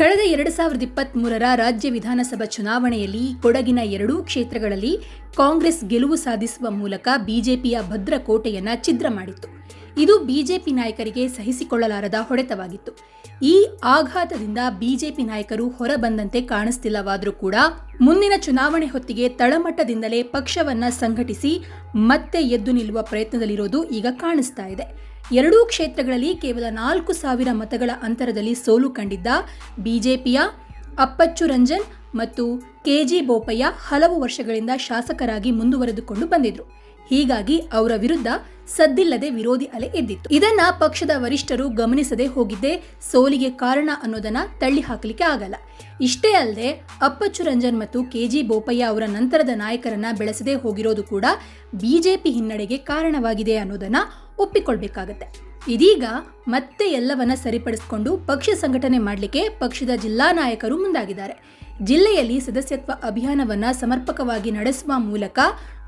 ಕಳೆದ ಎರಡು ಸಾವಿರದ ಇಪ್ಪತ್ತ್ ಮೂರರ ರಾಜ್ಯ ವಿಧಾನಸಭಾ ಚುನಾವಣೆಯಲ್ಲಿ ಕೊಡಗಿನ ಎರಡೂ ಕ್ಷೇತ್ರಗಳಲ್ಲಿ ಕಾಂಗ್ರೆಸ್ ಗೆಲುವು ಸಾಧಿಸುವ ಮೂಲಕ ಬಿಜೆಪಿಯ ಭದ್ರಕೋಟೆಯನ್ನು ಛಿದ್ರ ಮಾಡಿತ್ತು. ಇದು ಬಿಜೆಪಿ ನಾಯಕರಿಗೆ ಸಹಿಸಿಕೊಳ್ಳಲಾರದ ಹೊಡೆತವಾಗಿತ್ತು. ಈ ಆಘಾತದಿಂದ ಬಿಜೆಪಿ ನಾಯಕರು ಹೊರಬಂದಂತೆ ಕಾಣಿಸ್ತಿಲ್ಲವಾದರೂ ಕೂಡ ಮುಂದಿನ ಚುನಾವಣೆ ಹೊತ್ತಿಗೆ ತಳಮಟ್ಟದಿಂದಲೇ ಪಕ್ಷವನ್ನ ಸಂಘಟಿಸಿ ಮತ್ತೆ ಎದ್ದು ನಿಲ್ಲುವ ಪ್ರಯತ್ನದಲ್ಲಿರೋದು ಈಗ ಕಾಣಿಸ್ತಾ ಇದೆ. ಎರಡೂ ಕ್ಷೇತ್ರಗಳಲ್ಲಿ ಕೇವಲ ನಾಲ್ಕು ಸಾವಿರ ಮತಗಳ ಅಂತರದಲ್ಲಿ ಸೋಲು ಕಂಡಿದ್ದ ಬಿಜೆಪಿಯ ಅಪ್ಪಚ್ಚು ರಂಜನ್ ಮತ್ತು ಕೆಜಿ ಬೋಪಯ್ಯ ಹಲವು ವರ್ಷಗಳಿಂದ ಶಾಸಕರಾಗಿ ಮುಂದುವರೆದುಕೊಂಡು ಬಂದಿದ್ರು. ಹೀಗಾಗಿ ಅವರ ವಿರುದ್ಧ ಸದ್ದಿಲ್ಲದೆ ವಿರೋಧಿ ಅಲೆ ಎದ್ದಿತ್ತು. ಇದನ್ನ ಪಕ್ಷದ ವರಿಷ್ಠರು ಗಮನಿಸದೆ ಹೋಗಿದ್ದೇ ಸೋಲಿಗೆ ಕಾರಣ ಅನ್ನೋದನ್ನ ತಳ್ಳಿ ಹಾಕಲಿಕ್ಕೆ ಆಗಲ್ಲ. ಇಷ್ಟೇ ಅಲ್ಲದೆ ಅಪ್ಪಚ್ಚು ರಂಜನ್ ಮತ್ತು ಕೆಜಿ ಬೋಪಯ್ಯ ಅವರ ನಂತರದ ನಾಯಕರನ್ನ ಬೆಳೆಸದೆ ಹೋಗಿರೋದು ಕೂಡ ಬಿಜೆಪಿ ಹಿನ್ನಡೆಗೆ ಕಾರಣವಾಗಿದೆ ಅನ್ನೋದನ್ನ ಒಪ್ಪಿಕೊಳ್ಬೇಕಾಗತ್ತೆ. ಇದೀಗ ಮತ್ತೆ ಎಲ್ಲವನ್ನ ಸರಿಪಡಿಸಿಕೊಂಡು ಪಕ್ಷ ಸಂಘಟನೆ ಮಾಡಲಿಕ್ಕೆ ಪಕ್ಷದ ಜಿಲ್ಲಾ ನಾಯಕರು ಮುಂದಾಗಿದ್ದಾರೆ. ಜಿಲ್ಲೆಯಲ್ಲಿ ಸದಸ್ಯತ್ವ ಅಭಿಯಾನವನ್ನ ಸಮರ್ಪಕವಾಗಿ ನಡೆಸುವ ಮೂಲಕ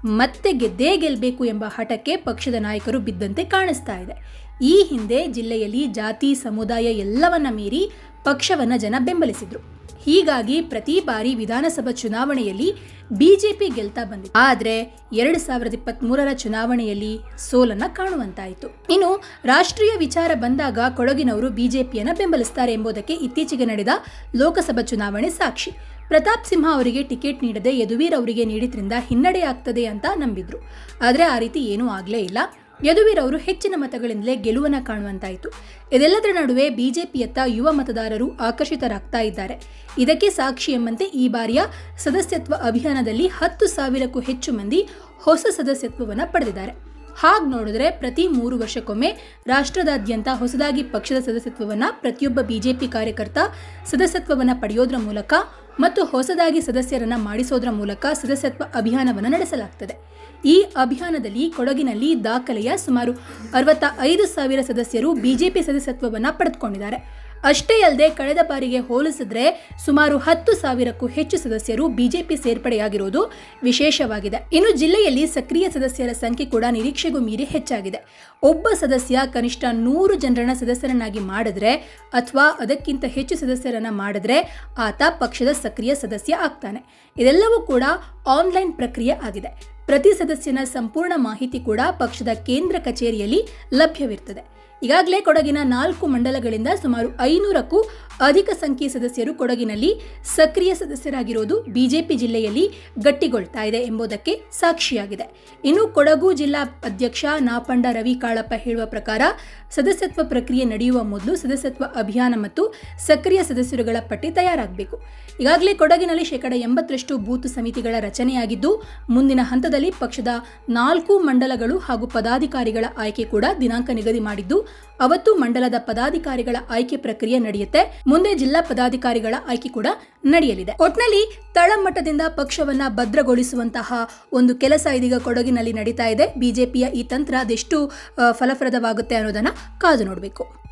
ಮತ್ತೆ ಗೆದ್ದೇ ಗೆಲ್ಲಬೇಕು ಎಂಬ ಹಠಕ್ಕೆ ಪಕ್ಷದ ನಾಯಕರು ಬಿದ್ದಂತೆ ಕಾಣಿಸ್ತಾ ಇದೆ. ಈ ಹಿಂದೆ ಜಿಲ್ಲೆಯಲ್ಲಿ ಜಾತಿ, ಸಮುದಾಯ ಎಲ್ಲವನ್ನ ಮೀರಿ ಪಕ್ಷವನ್ನ ಜನ ಬೆಂಬಲಿಸಿದ್ರು. ಹೀಗಾಗಿ ಪ್ರತಿ ಬಾರಿ ವಿಧಾನಸಭಾ ಚುನಾವಣೆಯಲ್ಲಿ ಬಿಜೆಪಿ ಗೆಲ್ತಾ ಬಂದಿದೆ ಆದರೆ ಎರಡು ಸಾವಿರದ ಇಪ್ಪತ್ತ್ ಮೂರರ ಚುನಾವಣೆಯಲ್ಲಿ ಸೋಲನ್ನ ಕಾಣುವಂತಾಯಿತು. ಇನ್ನು ರಾಷ್ಟ್ರೀಯ ವಿಚಾರ ಬಂದಾಗ ಕೊಡಗಿನವರು ಬಿಜೆಪಿಯನ್ನ ಬೆಂಬಲಿಸ್ತಾರೆ ಎಂಬುದಕ್ಕೆ ಇತ್ತೀಚೆಗೆ ನಡೆದ ಲೋಕಸಭಾ ಚುನಾವಣೆ ಸಾಕ್ಷಿ. ಪ್ರತಾಪ್ ಸಿಂಹ ಅವರಿಗೆ ಟಿಕೆಟ್ ನೀಡದೆ ಯದುವೀರ್ ಅವರಿಗೆ ನೀಡಿದ್ರಿಂದ ಹಿನ್ನಡೆಯಾಗ್ತದೆ ಅಂತ ನಂಬಿದ್ರು. ಆದರೆ ಆ ರೀತಿ ಏನೂ ಆಗಲೇ ಇಲ್ಲ. ಯದುವೀರ್ ಅವರು ಹೆಚ್ಚಿನ ಮತಗಳಿಂದಲೇ ಗೆಲುವನ್ನ ಕಾಣುವಂತಾಯಿತು. ಇದೆಲ್ಲದರ ನಡುವೆ ಬಿಜೆಪಿಯತ್ತ ಯುವ ಮತದಾರರು ಆಕರ್ಷಿತರಾಗ್ತಾ ಇದ್ದಾರೆ. ಇದಕ್ಕೆ ಸಾಕ್ಷಿ ಎಂಬಂತೆ ಈ ಬಾರಿಯ ಸದಸ್ಯತ್ವ ಅಭಿಯಾನದಲ್ಲಿ ಹತ್ತು ಸಾವಿರಕ್ಕೂ ಹೆಚ್ಚು ಮಂದಿ ಹೊಸ ಸದಸ್ಯತ್ವವನ್ನು ಪಡೆದಿದ್ದಾರೆ. ಹಾಗೆ ನೋಡಿದ್ರೆ ಪ್ರತಿ ಮೂರು ವರ್ಷಕ್ಕೊಮ್ಮೆ ರಾಷ್ಟ್ರದಾದ್ಯಂತ ಹೊಸದಾಗಿ ಪಕ್ಷದ ಸದಸ್ಯತ್ವವನ್ನು ಪ್ರತಿಯೊಬ್ಬ ಬಿಜೆಪಿ ಕಾರ್ಯಕರ್ತ ಸದಸ್ಯತ್ವವನ್ನು ಪಡೆಯೋದ್ರ ಮೂಲಕ ಮತ್ತು ಹೊಸದಾಗಿ ಸದಸ್ಯರನ್ನು ಮಾಡಿಸೋದ್ರ ಮೂಲಕ ಸದಸ್ಯತ್ವ ಅಭಿಯಾನವನ್ನು ನಡೆಸಲಾಗ್ತದೆ. ಈ ಅಭಿಯಾನದಲ್ಲಿ ಕೊಡಗಿನಲ್ಲಿ ದಾಖಲೆಯ ಸುಮಾರು ಅರವತ್ತ ಐದು ಸಾವಿರ ಸದಸ್ಯರು ಬಿಜೆಪಿ ಸದಸ್ಯತ್ವವನ್ನು ಪಡೆದುಕೊಂಡಿದ್ದಾರೆ. ಅಷ್ಟೇ ಅಲ್ಲದೆ ಕಳೆದ ಬಾರಿಗೆ ಹೋಲಿಸಿದ್ರೆ ಸುಮಾರು ಹತ್ತು ಸಾವಿರಕ್ಕೂ ಹೆಚ್ಚು ಸದಸ್ಯರು ಬಿಜೆಪಿ ಸೇರ್ಪಡೆಯಾಗಿರುವುದು ವಿಶೇಷವಾಗಿದೆ. ಇನ್ನು ಜಿಲ್ಲೆಯಲ್ಲಿ ಸಕ್ರಿಯ ಸದಸ್ಯರ ಸಂಖ್ಯೆ ಕೂಡ ನಿರೀಕ್ಷೆಗೂ ಮೀರಿ ಹೆಚ್ಚಾಗಿದೆ. ಒಬ್ಬ ಸದಸ್ಯ ಕನಿಷ್ಠ ನೂರು ಜನರನ್ನ ಸದಸ್ಯರನ್ನಾಗಿ ಮಾಡಿದ್ರೆ ಅಥವಾ ಅದಕ್ಕಿಂತ ಹೆಚ್ಚು ಸದಸ್ಯರನ್ನ ಮಾಡಿದ್ರೆ ಆತ ಪಕ್ಷದ ಸಕ್ರಿಯ ಸದಸ್ಯ ಆಗ್ತಾನೆ. ಇದೆಲ್ಲವೂ ಕೂಡ ಆನ್ಲೈನ್ ಪ್ರಕ್ರಿಯೆ ಆಗಿದೆ. ಪ್ರತಿ ಸದಸ್ಯನ ಸಂಪೂರ್ಣ ಮಾಹಿತಿ ಕೂಡ ಪಕ್ಷದ ಕೇಂದ್ರ ಕಚೇರಿಯಲ್ಲಿ ಲಭ್ಯವಿರ್ತದೆ. ಈಗಾಗಲೇ ಕೊಡಗಿನ ನಾಲ್ಕು ಮಂಡಲಗಳಿಂದ ಸುಮಾರು ಐನೂರಕ್ಕೂ ಅಧಿಕ ಸಂಖ್ಯೆಯ ಸದಸ್ಯರು ಕೊಡಗಿನಲ್ಲಿ ಸಕ್ರಿಯ ಸದಸ್ಯರಾಗಿರೋದು ಬಿಜೆಪಿ ಜಿಲ್ಲೆಯಲ್ಲಿ ಗಟ್ಟಿಗೊಳ್ತಾ ಇದೆ ಎಂಬುದಕ್ಕೆ ಸಾಕ್ಷಿಯಾಗಿದೆ. ಇನ್ನು ಕೊಡಗು ಜಿಲ್ಲಾ ಅಧ್ಯಕ್ಷ ನಾಪಂಡ ರವಿ ಕಾಳಪ್ಪ ಹೇಳುವ ಪ್ರಕಾರ ಸದಸ್ಯತ್ವ ಪ್ರಕ್ರಿಯೆ ನಡೆಯುವ ಮೊದಲು ಸದಸ್ಯತ್ವ ಅಭಿಯಾನ ಮತ್ತು ಸಕ್ರಿಯ ಸದಸ್ಯರುಗಳ ಪಟ್ಟಿ ತಯಾರಾಗಬೇಕು. ಈಗಾಗಲೇ ಕೊಡಗಿನಲ್ಲಿ ಶೇಕಡ ಎಂಬತ್ತರಷ್ಟು ಬೂತ್ ಸಮಿತಿಗಳ ರಚನೆಯಾಗಿದ್ದು, ಮುಂದಿನ ಹಂತದಲ್ಲಿ ಪಕ್ಷದ ನಾಲ್ಕು ಮಂಡಲಗಳು ಹಾಗೂ ಪದಾಧಿಕಾರಿಗಳ ಆಯ್ಕೆ ಕೂಡ ದಿನಾಂಕ ನಿಗದಿ ಮಾಡಿದ್ದು ಅವತ್ತು ಮಂಡಲದ ಪದಾಧಿಕಾರಿಗಳ ಆಯ್ಕೆ ಪ್ರಕ್ರಿಯೆ ನಡೆಯುತ್ತೆ. ಮುಂದೆ ಜಿಲ್ಲಾ ಪದಾಧಿಕಾರಿಗಳ ಆಯ್ಕೆ ಕೂಡ ನಡೆಯಲಿದೆ. ಒಟ್ನಲ್ಲಿ ತಳಮಟ್ಟದಿಂದ ಪಕ್ಷವನ್ನ ಭದ್ರಗೊಳಿಸುವಂತಹ ಒಂದು ಕೆಲಸ ಇದೀಗ ಕೊಡಗಿನಲ್ಲಿ ನಡೀತಾ ಇದೆ. ಬಿಜೆಪಿಯ ಈ ತಂತ್ರ ಅದೆಷ್ಟು ಫಲಪ್ರದವಾಗುತ್ತೆ ಅನ್ನೋದನ್ನ ಕಾದು ನೋಡಬೇಕು.